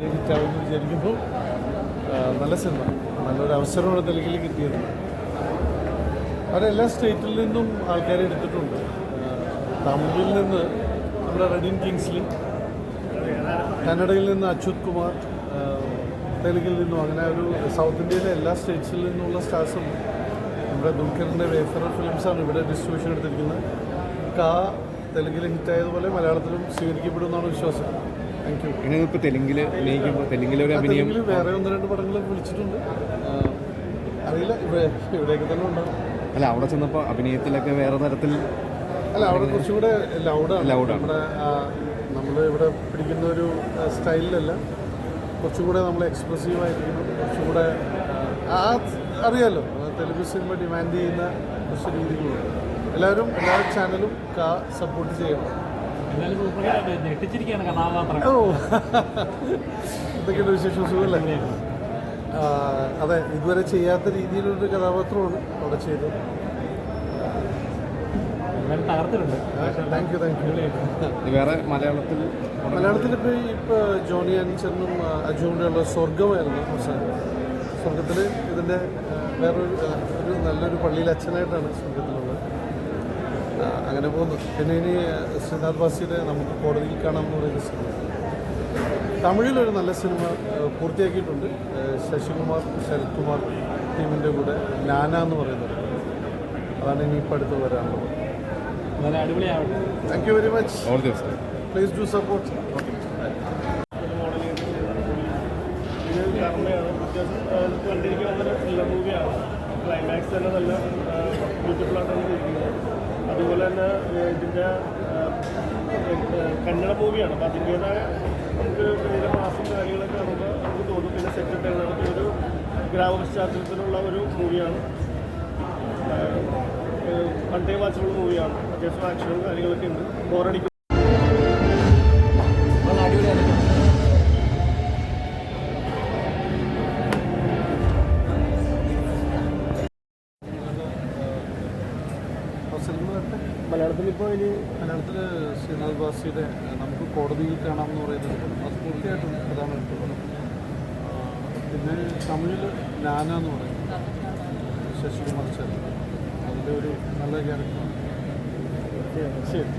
ഹിറ്റാവുമെന്ന് വിചാരിക്കുമ്പോൾ നല്ല സിനിമ. നല്ലൊരു അവസരമുള്ള തെലുങ്കിൽ കിട്ടിയത് അവിടെ എല്ലാ സ്റ്റേറ്റിൽ നിന്നും ആൾക്കാരെ എടുത്തിട്ടുണ്ട്. തമിഴിൽ നിന്ന് നമ്മുടെ റെഡിൻ കിങ്സ്ലി കന്നഡയിൽ നിന്ന് അച്യുത് കുമാർ തെലുങ്കിൽ നിന്നും അങ്ങനെ ഒരു സൗത്ത് ഇന്ത്യയിലെ എല്ലാ സ്റ്റേറ്റ്സിൽ നിന്നുള്ള സ്റ്റാർസും നമ്മുടെ ദുൽഖറിന്റെ വേഫർ ഫിലിംസാണ് ഇവിടെ ഡിസ്ട്രിബ്യൂഷൻ എടുത്തിരിക്കുന്നത്. കാ തെലുങ്കിൽ ഹിറ്റായതുപോലെ മലയാളത്തിലും സ്വീകരിക്കപ്പെടുമെന്നാണ് വിശ്വാസം. ഇങ്ങനെ ഇപ്പോൾ തെലുങ്കിൽ അഭിനയിക്കുമ്പോൾ തെലുങ്കിലെ ഒരു അഭിനയം വേറെ ഒന്ന് രണ്ട് പടങ്ങൾ വിളിച്ചിട്ടുണ്ട്. അറിയില്ല ഇവിടെ ഇവിടെയൊക്കെ തന്നെ ഉണ്ടാവും അല്ല അവിടെ ചെന്നപ്പോൾ അഭിനയത്തിലൊക്കെ വേറെ തരത്തിൽ അല്ല അവിടെ കുറച്ചും കൂടെ ലൗഡാണ്. നമ്മുടെ നമ്മൾ ഇവിടെ പിടിക്കുന്ന ഒരു സ്റ്റൈലിലല്ല. കുറച്ചും കൂടെ നമ്മൾ എക്സ്പ്രസീവ് ആയിരിക്കണം. കുറച്ചും കൂടെ ആ, അറിയാലോ. തെലുങ്ക് സിനിമ ഡിമാൻഡ് ചെയ്യുന്ന കുറച്ച് രീതികളുണ്ട്. എല്ലാവരും എല്ലാ ചാനലും സപ്പോർട്ട് ചെയ്യണം. ഓ. ഇതൊക്കെയാണ് വിശേഷം? സുഖമല്ലേ? അതെ ഇതുവരെ ചെയ്യാത്ത രീതിയിലൊരു കഥാപാത്രമാണ് അവിടെ ചെയ്തത്. താങ്ക് യു താങ്ക് യു വേറെ മലയാളത്തിൽ മലയാളത്തിൽ ഇപ്പോൾ ഇപ്പോൾ ജോണി ആൻസറിനും അജുവിന്റെയുള്ള സ്വർഗമായിരുന്നു അവസാനം. സ്വർഗത്തിൽ ഇതിന്റെ വേറൊരു ഒരു നല്ലൊരു പള്ളിയിൽ അച്ഛനായിട്ടാണ് സ്വർഗത്തിലുള്ളത് അങ്ങനെ പോകുന്നു. പിന്നെ ഇനി ശ്രീനാഥ് ബാസിയുടെ നമുക്ക് കോടതിയിൽ കാണാം എന്ന് പറയുന്ന സിനിമ. തമിഴിലൊരു നല്ല സിനിമ പൂർത്തിയാക്കിയിട്ടുണ്ട്. ശശികുമാർ ശരത് കുമാർ ടീമിന്റെ കൂടെ നാന എന്ന് പറയുന്നത്. അതാണ് ഇനി ഇപ്പോൾ അടുത്ത് വരാനുള്ളത്. Thank you very much please do support climax തന്നെ നല്ല ബ്യൂട്ടിഫുൾ ആയിട്ടാണ് അതുപോലെ തന്നെ ഇതിന്റെ കന്നഡ മൂവിയാണ്. അപ്പോൾ അതിന്റേതായ നമുക്ക് ഇതിന്റെ മാസം കാര്യങ്ങളൊക്കെ നമുക്ക് നമുക്ക് തോന്നും. പിന്നെ സെറ്റപ്പ് ടൈം ഒരു ഗ്രാമ പശ്ചാത്തലത്തിലുള്ള ഒരു മൂവിയാണ്. വൺ വാച്ചുള്ള മൂവിയാണ്. അത്യാവശ്യം ആക്ഷനും കാര്യങ്ങളൊക്കെ ഉണ്ട്. ബോറടിക്കും മലയാളത്തിൽ ഇപ്പോൾ ഇനി മലയാളത്തിൽ ശ്രീനാഥ് ബാസിയുടെ നമുക്ക് കോടതിയിൽ കാണാം എന്ന് പറയുന്നത് അത് പൂർത്തിയായിട്ടുണ്ട് അതാണ് എടുത്തത് പിന്നെ തമിഴിൽ നാന എന്ന് പറയുന്നത് ശശികുമാർ ചേർന്ന് അതിന്റെ ഒരു നല്ല ക്യാരക്ടറാണ്. ശരി.